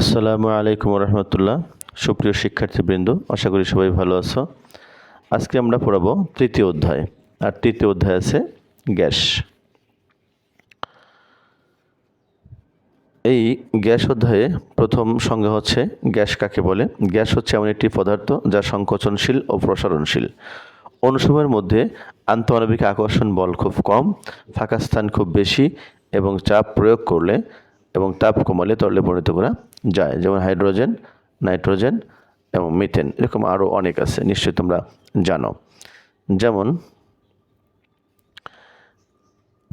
আসসালামু আলাইকুম রহমতুল্লাহ সুপ্রিয় শিক্ষার্থীবৃন্দ, আশা করি সবাই ভালো আছো। আজকে আমরা পড়াবো তৃতীয় অধ্যায়, আর তৃতীয় অধ্যায় আছে গ্যাস। এই গ্যাস অধ্যায়ে প্রথম সংজ্ঞা হচ্ছে গ্যাস কাকে বলে? গ্যাস হচ্ছে এমন একটি পদার্থ যা সংকোচনশীল ও প্রসারণশীল। অনুসময়ের মধ্যে আন্তঃআণবিক আকর্ষণ বল খুব কম ফাঁকা স্থান খুব বেশি এবং চাপ প্রয়োগ করলে এবং তাপ কমালে তরলে পরিণত করা যায়, যেমন হাইড্রোজেন, নাইট্রোজেন এবং মিথেন, এরকম আরও অনেক আছে, নিশ্চয়ই তোমরা জানো। যেমন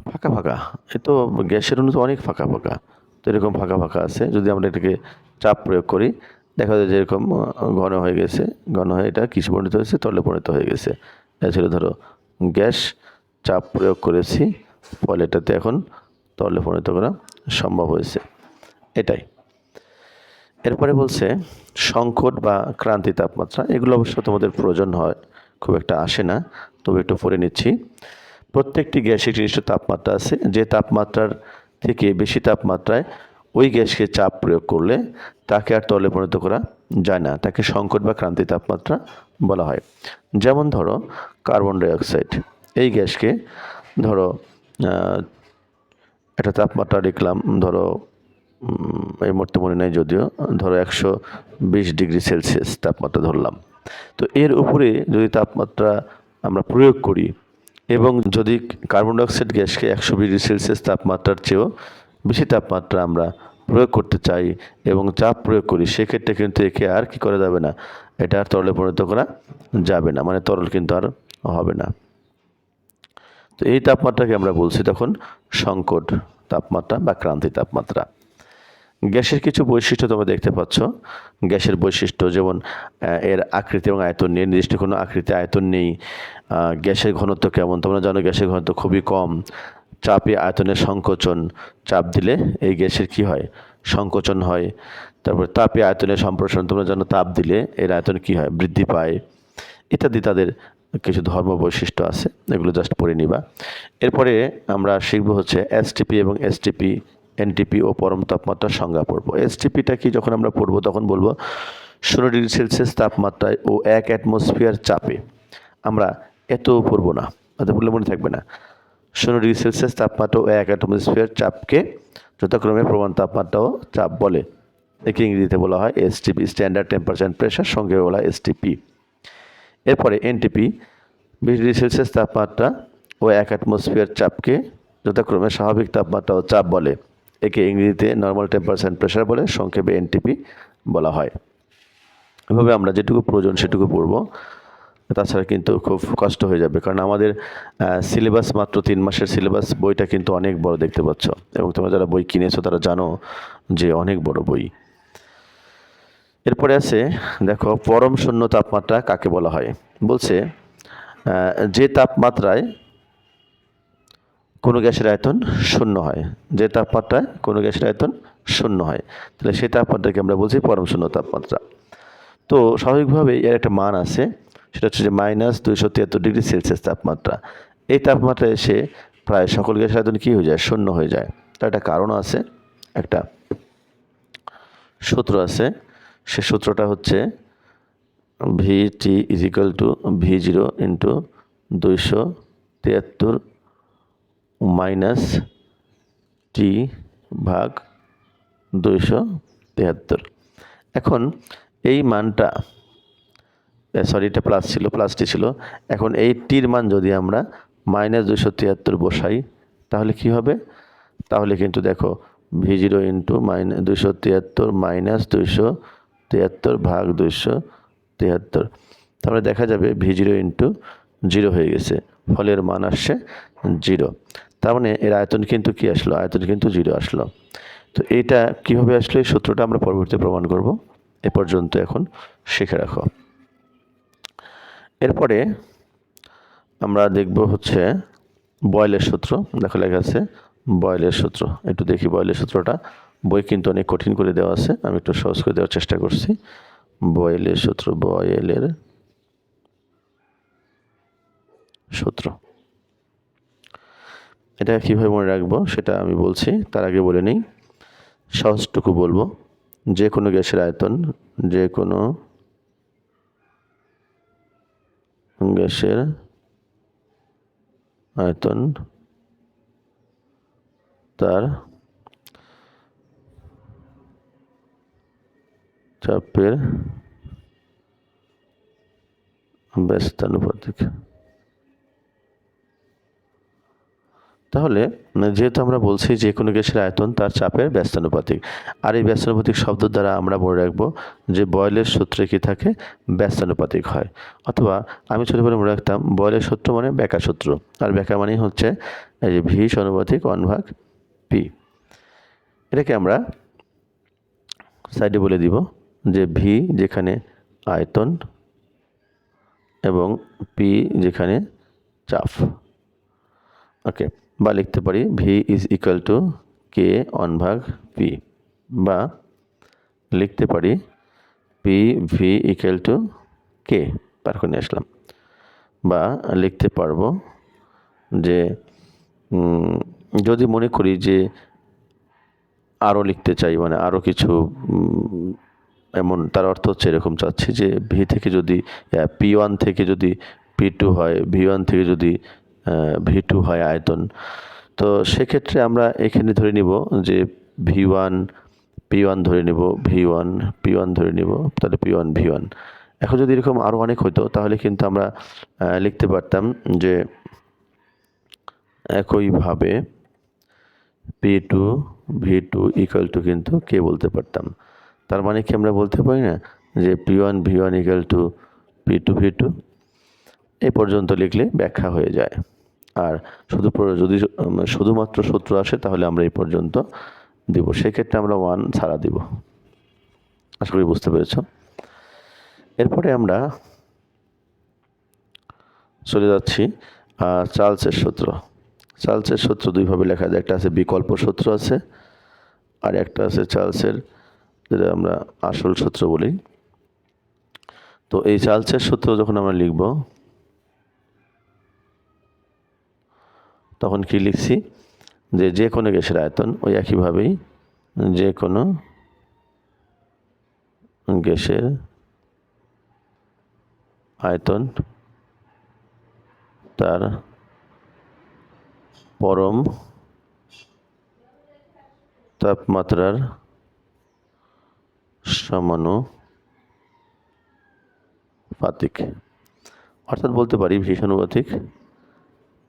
ফাঁকা ফাঁকা, এ তো গ্যাসের অনু তো অনেক ফাঁকা ফাঁকা, তো এরকম ফাঁকা ফাঁকা আছে, যদি আমরা এটাকে চাপ প্রয়োগ করি, দেখা যায় যে এরকম ঘন হয়ে গেছে, ঘন হয়ে এটা কিছু পরিণত হয়েছে? তরলে পরিণত হয়ে গেছে। এটা ছিল ধরো গ্যাস, চাপ প্রয়োগ করেছি, ফলে এটাতে এখন তরলে পরিণত করা সম্ভব হয়েছে। এটাই। এরপরে বলছে, সংকট বা ক্রান্তি তাপমাত্রা, এগুলো অবশ্য তোমাদের প্রয়োজন হয়, খুব একটা আসে না, তবে একটু পড়ে নিচ্ছি। প্রত্যেকটি গ্যাসের নির্দিষ্ট তাপমাত্রা আছে, যে তাপমাত্রার থেকে বেশি তাপমাত্রায় ওই গ্যাসকে চাপ প্রয়োগ করলে তাকে আর তলে পরিণত করা যায় না, তাকে সংকট বা ক্রান্তি তাপমাত্রা বলা হয়। যেমন ধরো, কার্বন ডাইঅক্সাইড, এই গ্যাসকে ধরো একটা তাপমাত্রা লিখলাম, ধরো এই মুহূর্তে মনে নেই যদিও। ধরো একশো বিশ ডিগ্রি সেলসিয়াস তাপমাত্রা ধরলাম। তো এর উপরে যদি তাপমাত্রা আমরা প্রয়োগ করি এবং যদি কার্বন ডাইঅক্সাইড গ্যাসকে একশো ডিগ্রি সেলসিয়াস তাপমাত্রার চেয়েও বেশি তাপমাত্রা আমরা প্রয়োগ করতে চাই এবং চাপ প্রয়োগ করি, সেক্ষেত্রে কিন্তু একে আর কি করা যাবে না। এটা আর তরলে পরিণত করা যাবে না। মানে তরল কিন্তু আর হবে না। তো এই তাপমাত্রাকে আমরা বলছি তখন সংকট তাপমাত্রা বা ক্রান্তি তাপমাত্রা। গ্যাসের কিছু বৈশিষ্ট্য তোমরা দেখতে পাচ্ছ। গ্যাসের বৈশিষ্ট্য যেমন এর আকৃতি এবং আয়তন নেই নির্দিষ্ট কোনো আকৃতি আয়তন নেই। গ্যাসের ঘনত্ব কেমন? তোমরা জানো গ্যাসের ঘনত্ব খুবই কম। চাপে আয়তনের সংকোচন, চাপ দিলে এই গ্যাসের কি হয়? সংকোচন হয়। তারপর তাপে আয়তনের সম্প্রসারণ, তোমরা জানো তাপ দিলে এর আয়তন কি হয়? বৃদ্ধি পায়। ইত্যাদি তাদের কিছু ধর্ম বৈশিষ্ট্য আছে। এগুলো জাস্ট পড়ে নিবা। এরপরে আমরা শিখব হচ্ছে এসটিপি এবং এসটিপি এনটিপি ও পরম তাপমাত্রার সংজ্ঞা পড়ব। এসটিপিটা কি যখন আমরা পড়ব তখন বলব ষোলো ডিগ্রি সেলসিয়াস তাপমাত্রায় ও এক অ্যাটমসফিয়ার চাপে। আমরা এত পড়ব না অত বললে মনে থাকবে না। ষোলো ডিগ্রি সেলসিয়াস তাপমাত্রা ও এক অ্যাটমসফিয়ার চাপকে যথাক্রমে প্রমাণ তাপমাত্রা ও চাপ বলে। একে ইংরেজিতে বলা হয় এসটিপি স্ট্যান্ডার্ড টেম্পারেচার প্রেশার সঙ্গে বলা হয় এসটিপি এরপরে এনটিপি বিশ ডিগ্রি সেলসিয়াস তাপমাত্রা ও এক অ্যাটমসফিয়ার চাপকে যথাক্রমে স্বাভাবিক তাপমাত্রা ও চাপ বলে। একে ইংরেজিতে নর্মাল টেম্পারেচার প্রেশার বলে সংক্ষেপে এনটিপি বলা হয়। এভাবে আমরা যেটুকু প্রয়োজন সেটুকু পড়ব। তাছাড়া কিন্তু খুব কষ্ট হয়ে যাবে, কারণ আমাদের সিলেবাস মাত্র তিন মাসের সিলেবাস বইটা কিন্তু অনেক বড় দেখতে পাচ্ছ। এবং তোমরা যারা বই কিনেছো, তারা জানো যে অনেক বড় বই। এরপরে আছে, দেখো, পরম শূন্য তাপমাত্রা কাকে বলা হয়? বলছে যে তাপমাত্রায় কোনো গ্যাসের আয়তন শূন্য হয়। যে তাপমাত্রায় কোনো গ্যাসের আয়তন শূন্য হয়। তাহলে সেই তাপমাত্রাকে আমরা বলছি পরম শূন্য তাপমাত্রা। তো স্বাভাবিকভাবে এর একটা মান আছে। সেটা হচ্ছে যে মাইনাস দুইশো তিয়াত্তর ডিগ্রি সেলসিয়াস তাপমাত্রা। এই তাপমাত্রা এসে প্রায় সকল গ্যাসের আয়তন কী হয়ে যায়? শূন্য হয়ে যায়। তার একটা কারণ আছে, একটা সূত্র আছে। সে সূত্রটা হচ্ছে V T is to V zero into দুইশো তিয়াত্তর মাইনাস টি ভাগ দুইশো তিয়াত্তর এখন এই মানটা সরি এটা প্লাস ছিল প্লাসটি ছিল। এখন এই টির মান যদি আমরা মাইনাস দুইশো তিয়াত্তর বসাই, তাহলে কি হবে? তাহলে কিন্তু দেখো ভি জিরো ইন্টু মাইনাস দুইশো তিয়াত্তর মাইনাস দুইশো তিয়াত্তর ভাগ দুইশো তিয়াত্তর তাহলে দেখা যাবে ভি জিরো ইন্টু জিরো হয়ে গেছে। ফলে এর মান আসছে জিরো। তার মানে এর আয়তন কিন্তু কি আসলো? আয়তন কিন্তু জিরো আসলো। তো এইটা কীভাবে আসলো? এই সূত্রটা আমরা পরবর্তীতে প্রমাণ করব। এ পর্যন্ত এখন শিখে রাখো। এরপরে আমরা দেখব হচ্ছে বয়েলের সূত্র। দেখো লেখা আছে বয়েলের সূত্র। একটু দেখি বয়েলের সূত্রটা। বই কিন্তু অনেক কঠিন করে দেওয়া আছে। আমি একটু সহজ করে দেওয়ার চেষ্টা করছি। বয়েলের সূত্র বয়েলের সূত্র। এটা কীভাবে মনে রাখব সেটা আমি বলছি, তার আগে বলে নিই। সহজটুকু বলব, যে কোনো গ্যাসের আয়তন, যে কোনো গ্যাসের আয়তন তার চাপের ব্যস্তানুপাতিক। তাহলে, যেহেতু আমরা বলছি যে কোনো গ্যাসের আয়তন তার চাপের ব্যস্তানুপাতিক, আর এই ব্যস্তানুপাতিক শব্দ দ্বারা আমরা মনে রাখব যে বয়লের সূত্রে কি থাকে? ব্যস্তানুপাতিক হয়। অথবা আমি ছোটোবেলা মনে রাখতাম, বয়লের সূত্র মানে ব্যাকা সূত্র, আর ব্যাকা মানেই হচ্ছে এই যে ভি সনুপাতিক ওয়ান ভাগ পি এটাকে আমরা সাইডে বলে দিব যে ভি যেখানে আয়তন এবং পি যেখানে চাপ। ওকে। বা লিখতে পারি V is equal to K one ভাগ পি বা লিখতে পারি P V equal to K পার করে আসলাম। বা লিখতে পারব যে যদি মনে করি যে আরও লিখতে চাই মানে আরও কিছু এমন, তার অর্থ হচ্ছে এরকম চাচ্ছি যে ভি থেকে যদি পি ওয়ান থেকে যদি পি টু হয় ভি ওয়ান থেকে যদি ভি টু হয় আয়তন। তো সেক্ষেত্রে আমরা এখানে ধরে নিব যে ভি ওয়ান, পি ওয়ান ধরে নিব, ভি ওয়ান, পি ওয়ান ধরে নিব, তাহলে পি ওয়ান, ভি ওয়ান। এখন যদি এরকম আরও অনেক হতো তাহলে কিন্তু আমরা লিখতে পারতাম যে একইভাবে P two, V two equal to কিন্তু কে বলতে পারতাম? তার মানে কি আমরা বলতে পারি না যে P one, V one equal to P two, V two? এই পর্যন্ত লিখলে ব্যাখ্যা হয়ে যায়। আর শুধু যদি শুধুমাত্র সূত্র আসে, তাহলে আমরা এই পর্যন্ত দিব। সেক্ষেত্রে আমরা ওয়ান ছাড়া দিব। আশা করি বুঝতে পেরেছ। এরপরে আমরা চলে যাচ্ছি চার্লসের সূত্র চার্লসের সূত্র দুইভাবে লেখা যায়। একটা আছে বিকল্প সূত্র আছে, আর একটা আছে চার্লসের, যেটা আমরা আসল সূত্র বলি। তো এই চার্লসের সূত্র যখন আমরা লিখব তখন কি লিখছি? যে যে কোনো গ্যাসের আয়তন ওই একইভাবেই যে কোনো গ্যাসের আয়তন তার পরম তাপমাত্রার সমানুপাতিক। অর্থাৎ বলতে পারি ভীষণুপাতিক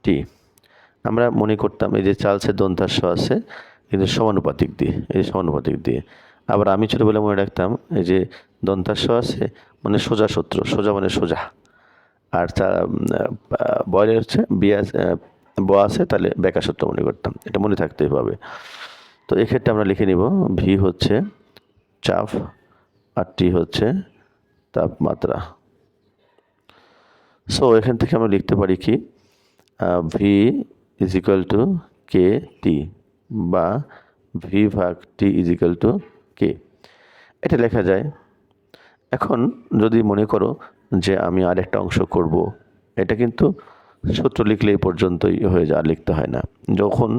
টি। আমরা মনে করতাম এই যে চালসের দন্তাস্য আছে, কিন্তু সমানুপাতিক দিয়ে, এই সমানুপাতিক দিয়ে। আবার আমি ছোটোবেলা মনে রাখতাম, এই যে দন্তাস্য আছে মানে সোজা সূত্র সোজা মানে সোজা। আর চা বয়ের হচ্ছে, বিয়া ব আছে, তাহলে বেকা সূত্র মনে করতাম। এটা মনে থাকতেই হবে তো এক্ষেত্রে আমরা লিখে নিব ভি হচ্ছে চাপ, আর টি হচ্ছে তাপমাত্রা। সো এখান থেকে আমরা লিখতে পারি কি? V is equal to K T বা ভি ভাগ T is equal to K এটা লেখা যায়, এখন যদি মনে করো যে আমি আরেকটা অংশ করব, এটা কিন্তু সূত্র লিখলে এই পর্যন্তই হয়ে যা লিখতে হয় না। যখন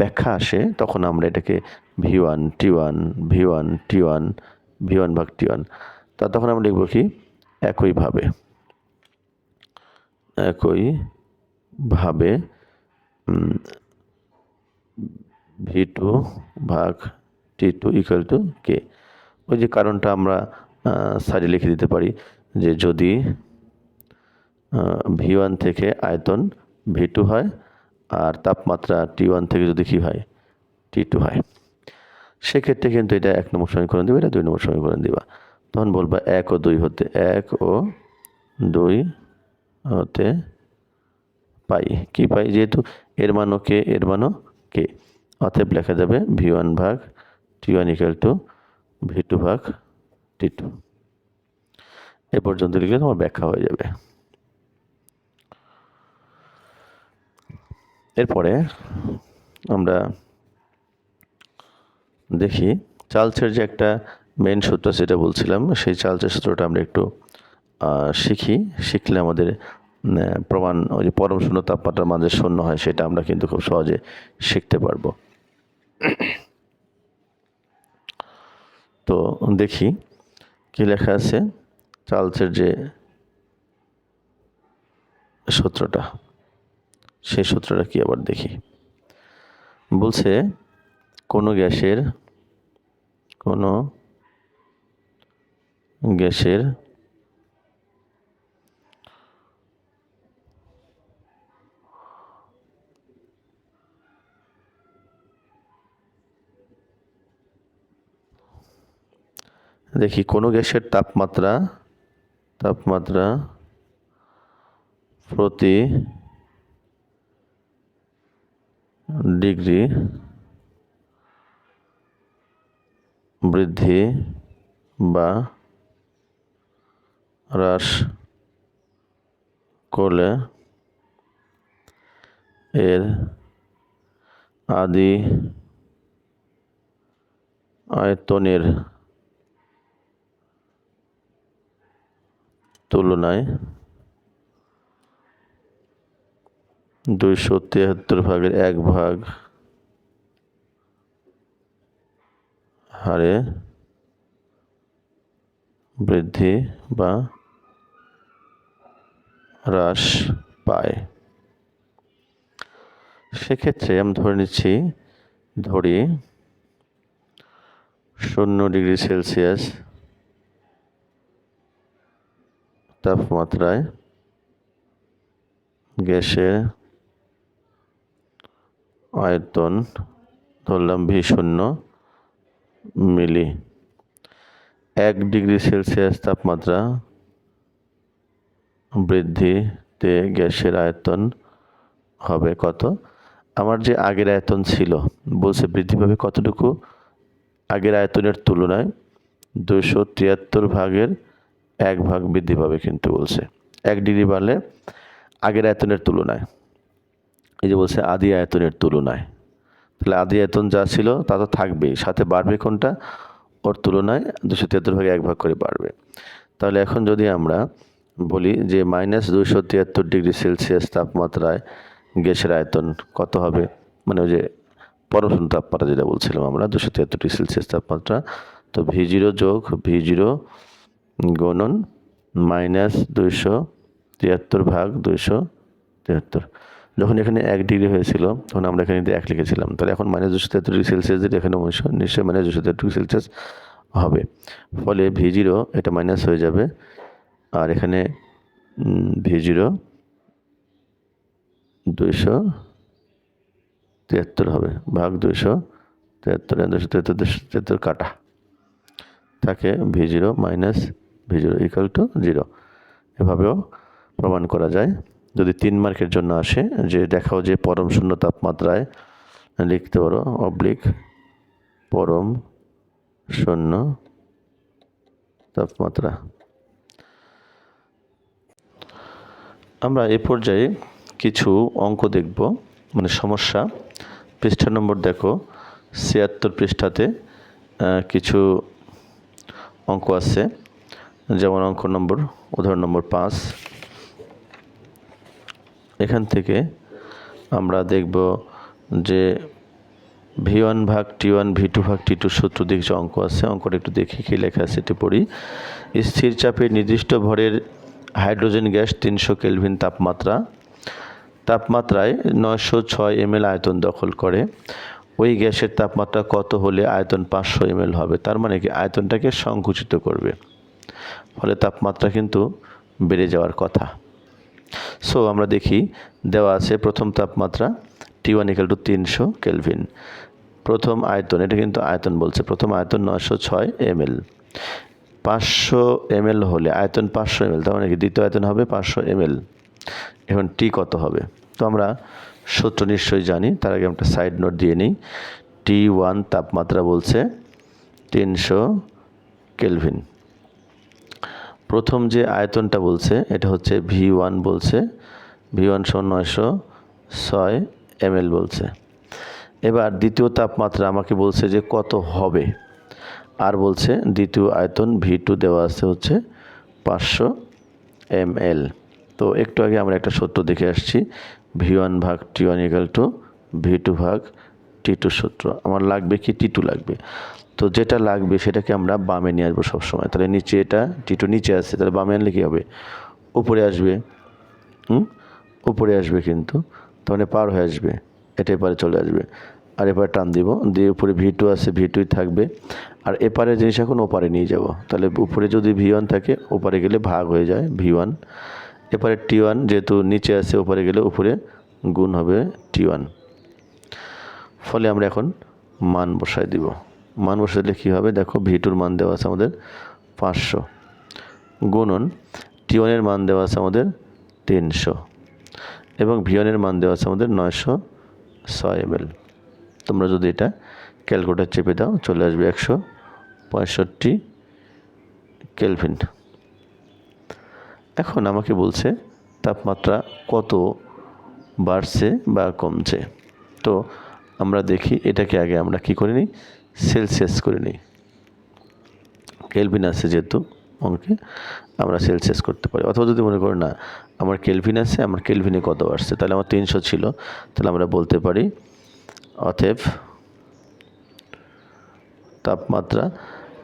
ব্যাখ্যা আসে, তখন আমরা এটাকে V one T one V one T one V one ভাগ টি ওয়ান তা তখন আমরা লিখব কি? একইভাবে। একইভাবে ভি টু ভাগ T two equal to K ওই যে কারণটা আমরা সাইডে লিখে দিতে পারি যে যদি ভি ওয়ান থেকে আয়তন ভি টু হয় আর তাপমাত্রা টি ওয়ান থেকে যদি কী হয়, টি টু হয়। সেক্ষেত্রে কিন্তু এটা এক নম্বর সমীকরণ দিবে, এটা দুই নম্বর সমীকরণ দিবা। তখন বলবা এক ও দুই হতে এক ও দুই হতে পাই। কি পাই? যেহেতু এর মানও কে এর মানও কে? অতএব লেখা যাবে ভি ওয়ান ভাগ T one equal to V two ভাগ টি টু। এ পর্যন্ত লিখলে তোমার ব্যাখ্যা হয়ে যাবে। এরপরে আমরা দেখি চার্লসের যে একটা মেন সূত্র, সেটা বলছিলাম। সেই চার্লসের সূত্রটা আমরা একটু শিখি। শিখলে আমাদের প্রমাণ, ওই যে পরম শূন্য তাপমাত্রার মাঝে শূন্য হয়, সেটা আমরা কিন্তু খুব সহজে শিখতে পারব। তো দেখি কি লেখা আছে, চার্লসের যে সূত্রটা, সেই সূত্রটা কি আবার দেখি। বলছে, কোনো গ্যাসের কোনো গ্যাসের দেখি কোনো গ্যাসের তাপমাত্রা তাপমাত্রা প্রতি ডিগ্রি বৃদ্ধি বা হ্রাস করলে এর আদি আয়তনের তুলনায় দুইশো তিয়াত্তর ভাগের এক ভাগ হারে বৃদ্ধি বা হ্রাস পায়। সেক্ষেত্রে আমি ধরে নিচ্ছি, ধরি শূন্য ডিগ্রি সেলসিয়াস তাপমাত্রায় গ্যাসের আয়তন ধরলাম ভি শূন্য মিলি। এক ডিগ্রি সেলসিয়াস তাপমাত্রা বৃদ্ধিতে গ্যাসের আয়তন হবে কত? আমার যে আগের আয়তন ছিল, বলছে বৃদ্ধি পাবে কতটুকু? আগের আয়তনের তুলনায় দুশো তিয়াত্তর ভাগের এক ভাগ বৃদ্ধি পাবে কিন্তু বলছে। এক ডিগ্রি বাড়লে আগের আয়তনের তুলনায়। এই যে বলছে আদি আয়তনের তুলনায়। তাহলে আদি আয়তন যা ছিল তা তো থাকবেই, সাথে বাড়বে কোনটা? ওর তুলনায় দুশো তিয়াত্তর ভাগে এক ভাগ করে বাড়বে। তাহলে এখন যদি আমরা বলি যে মাইনাস দুশো তিয়াত্তর ডিগ্রি সেলসিয়াস তাপমাত্রায় গ্যাসের আয়তন কত হবে? মানে ওই যে পরশূন্য তাপমাত্রা যেটা বলছিলাম আমরা দুশো তিয়াত্তর ডিগ্রি সেলসিয়াস তাপমাত্রা, তো ভি জিরো যোগ ভি জিরো গণন মাইনাস দুইশো তিয়াত্তর ভাগ দুইশো তিয়াত্তর। যখন এখানে এক ডিগ্রি হয়েছিল, তখন আমরা এখানে এক লিখেছিলাম। তাহলে এখন মাইনাস দুশো তিয়াত্তর ডিগ্রি সেলসিয়াস যেটা এখানে অবশ্যই নিশ্চয়ই মাইনাস দুশো তিয়াত্তর ডিগ্রি সেলসিয়াস হবে। ফলে ভি জিরো এটা মাইনাস হয়ে যাবে। আর এখানে ভি জিরো দুইশো তিয়াত্তর হবে। ভাগ দুইশো তিয়াত্তর দুশো তিয়াত্তর দুশো তিয়াত্তর কাটা। থাকে V zero minus V zero equal to zero এভাবেও প্রমাণ করা যায়। যদি তিন মার্কের জন্য আসে, যে দেখাও যে পরম শূন্য তাপমাত্রায়, লিখতে পারো অবলিক পরম শূন্য তাপমাত্রা। আমরা এ পর্যায়ে কিছু অঙ্ক দেখব মানে সমস্যা। পৃষ্ঠা নম্বর দেখো, ছিয়াত্তর পৃষ্ঠাতে কিছু অঙ্ক আছে। যেমন অঙ্ক নম্বর, উদাহরণ নম্বর পাঁচ। এখান থেকে আমরা দেখব যে ভি ওয়ান ভাগ টি ওয়ান, ভি টু ভাগ টি টু সূত্র দিক যে অঙ্ক আছে। অঙ্কটা একটু দেখি কী লেখা আছে এটি পড়ি। স্থির চাপে নির্দিষ্ট ভরের হাইড্রোজেন গ্যাস তিনশো কেলভিন তাপমাত্রা। তাপমাত্রায় নয়শো ছয় এমএল আয়তন দখল করে। ওই গ্যাসের তাপমাত্রা কত হলে আয়তন পাঁচশো এমএল হবে? তার মানে কি আয়তনটাকে সংকুচিত করবে। ফলে তাপমাত্রা কিন্তু বেড়ে যাওয়ার কথা। সো আমরা দেখি, দেওয়া আছে প্রথম তাপমাত্রা টি ওয়ান ইকাল টু তিনশো কেলভিন প্রথম আয়তন, এটা কিন্তু আয়তন বলছে, প্রথম আয়তন নশো ছয় এম এল পাঁচশো এম এল হলে, আয়তন পাঁচশো এম এল তার মানে কি? দ্বিতীয় আয়তন হবে পাঁচশো এম এল এখন টি কত হবে? তো আমরা সূত্র নিশ্চয়ই জানি, তার আগে আমরা সাইড নোট দিয়ে নিই। টি ওয়ান তাপমাত্রা বলছে তিনশো কেলভিন প্রথম যে আয়তনটা বলছে, এটা হচ্ছে ভি ওয়ান বলছে ভি ওয়ান সহ নয়শো ছয় এম বলছে। এবার দ্বিতীয় তাপমাত্রা আমাকে বলছে যে কত হবে? আর বলছে দ্বিতীয় আয়তন ভি টু দেওয়া আছে হচ্ছে পাঁচশো এম তো একটু আগে আমরা একটা সূত্র দেখে আসছি ভি ওয়ান ভাগ T one equal to V two ভাগ টি টু সূত্র। আমার লাগবে কি? টি টু লাগবে। তো যেটা লাগবে সেটাকে আমরা বামে নিয়ে আসব সবসময়। তাহলে নিচে এটা টিটু নিচে আসছে তাহলে বামে আনলে কী হবে? উপরে আসবে, হুম? উপরে আসবে কিন্তু তখন এ পার হয়ে আসবে, এটা এপারে চলে আসবে। আর এপারে টান দিব, দিয়ে উপরে ভি টু আছে, ভি টুই থাকবে। আর এপারে জিনিস এখন ওপারে নিয়ে যাব। তাহলে উপরে যদি ভি ওয়ান থাকে, ওপারে গেলে ভাগ হয়ে যায় ভি ওয়ান। এপারে টি ওয়ান যেহেতু নিচে আছে, ওপারে গেলে উপরে গুণ হবে টি ওয়ান। ফলে আমরা এখন মান বসাই দিব। মান বসাই দিলে কী হবে? দেখো ভি টুর মান দেওয়া আছে আমাদের পাঁচশো। গুণন টি মান দেওয়া আছে আমাদের তিনশো। এবং ভিওনের মান দেওয়া আছে আমাদের নয়শো ছয় এমএল তোমরা যদি এটা ক্যালকুলেটার চেপে দাও, চলে আসবে একশো পঁয়ষট্টি কেলভিন এখন আমাকে বলছে তাপমাত্রা কত বাড়ছে বা কমছে। তো আমরা দেখি এটাকে আগে আমরা কি করে নিই? সেলসিয়াস করে নিই। কেলভিন আছে যেহেতু অঙ্কে, আমরা সেলসিয়াস করতে পারি। অথবা যদি মনে করো না, আমার কেলভিন আছে, আমার কেলভিনে কত আসছে তাহলে আমার তিনশো ছিল। তাহলে আমরা বলতে পারি, অতএব তাপমাত্রা,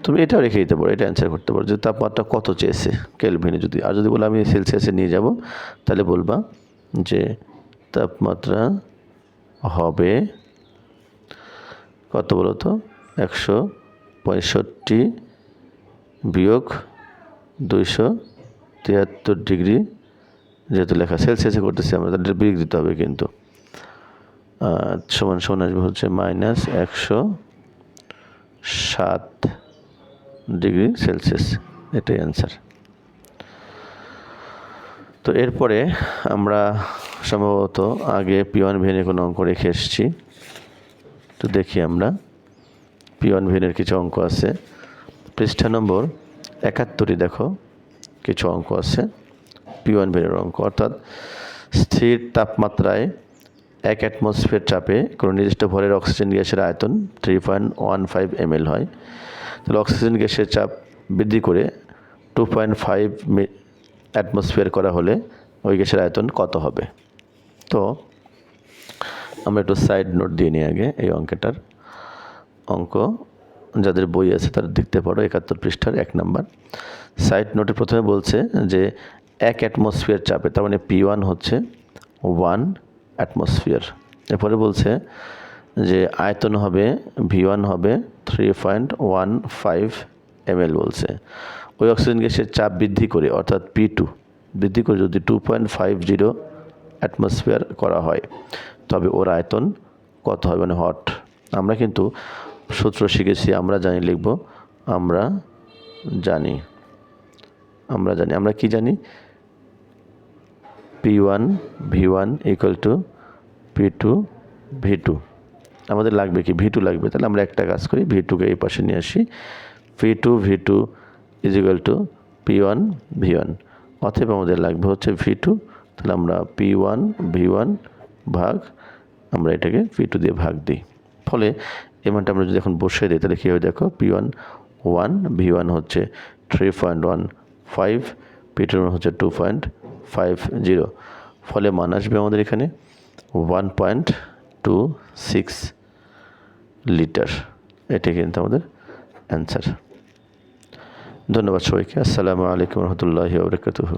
তুমি এটাও রেখে দিতে পারো, এটা অ্যান্সার করতে পারো যে তাপমাত্রা কত চেয়েছে কেলভিনে যদি। আর যদি বলো আমি সেলসিয়াসে নিয়ে যাব, তাহলে বলবা যে তাপমাত্রা হবে, কত বলো তো একশো পঁয়ষট্টি বিয়োগ দুইশো তিয়াত্তর ডিগ্রি, যেহেতু লেখা সেলসিয়াসে করতেছি আমরা তাদের বিয়োগ দিতে হবে কিন্তু। সমান সমান আসবে হচ্ছে মাইনাস একশো সাত ডিগ্রি সেলসিয়াস, এটাই অ্যান্সার তো এরপরে আমরা সম্ভবত আগে পিওয়ান ভেনে কোনো অঙ্ক রেখে এসেছি। তো দেখি আমরা। পিওয়ান ভেনের কিছু অঙ্ক আছে। পৃষ্ঠা নম্বর একাত্তরই দেখো, কিছু অঙ্ক আছে, পিওয়ান ভেনের অঙ্ক। অর্থাৎ স্থির তাপমাত্রায় এক অ্যাটমসফিয়ার চাপে কোনো নির্দিষ্ট ভরের অক্সিজেন গ্যাসের আয়তন three point one five mL হয়। তাহলে অক্সিজেন গ্যাসের চাপ বৃদ্ধি করে টু পয়েন্ট ফাইভ অ্যাটমসফিয়ার করা হলে ওই গ্যাসের আয়তন কত হবে? তো আমরা একটু সাইড নোট দিয়ে নিই আগে এই অঙ্কটার। অঙ্ক, যাদের বই আছে তারা দেখতে পারো, একাত্তর পৃষ্ঠার এক নাম্বার। সাইড নোটে প্রথমে বলছে যে, এক অ্যাটমসফিয়ার চাপে, তার মানে পি ওয়ান হচ্ছে ওয়ান অ্যাটমসফিয়ার এরপরে বলছে যে, আয়তন হবে ভি ওয়ান হবে three point one five mL বলছে। ওই অক্সিজেন গ্যাসের চাপ বৃদ্ধি করে, অর্থাৎ পি টু বৃদ্ধি করে যদি two point five zero atmosphere করা হয়, তবে ওর আয়তন কত হবে? মানে হট। আমরা কিন্তু সূত্র শিখেছি, আমরা জানি লিখব, আমরা জানি। আমরা জানি, আমরা কি জানি? P one V one equal to P two V two. আমাদের লাগবে কি? ভি টু লাগবে। তাহলে আমরা একটা কাজ করি, ভি টুকে এই পাশে নিয়ে আসি। P two V two is equal to P one V one. অতএব আমাদের লাগবে হচ্ছে ভি টু। তাহলে আমরা পি ওয়ান ভি ওয়ান ভাগ, আমরা এটাকে পি টু দিয়ে ভাগ দিই। ফলে এই মানটা আমরা যদি এখন বসিয়ে দিই, তাহলে কী হবে দেখো? P one one V one হচ্ছে three point one five P two হচ্ছে টু পয়েন্ট ফাইভ জিরো ফলে মান আসবে আমাদের এখানে one point two six litre এটাই কিন্তু আমাদের অ্যান্সার ধন্যবাদ সবাইকে। আসসালামু আলাইকুম রহমতুল্লাহি ওবরাকাতুহু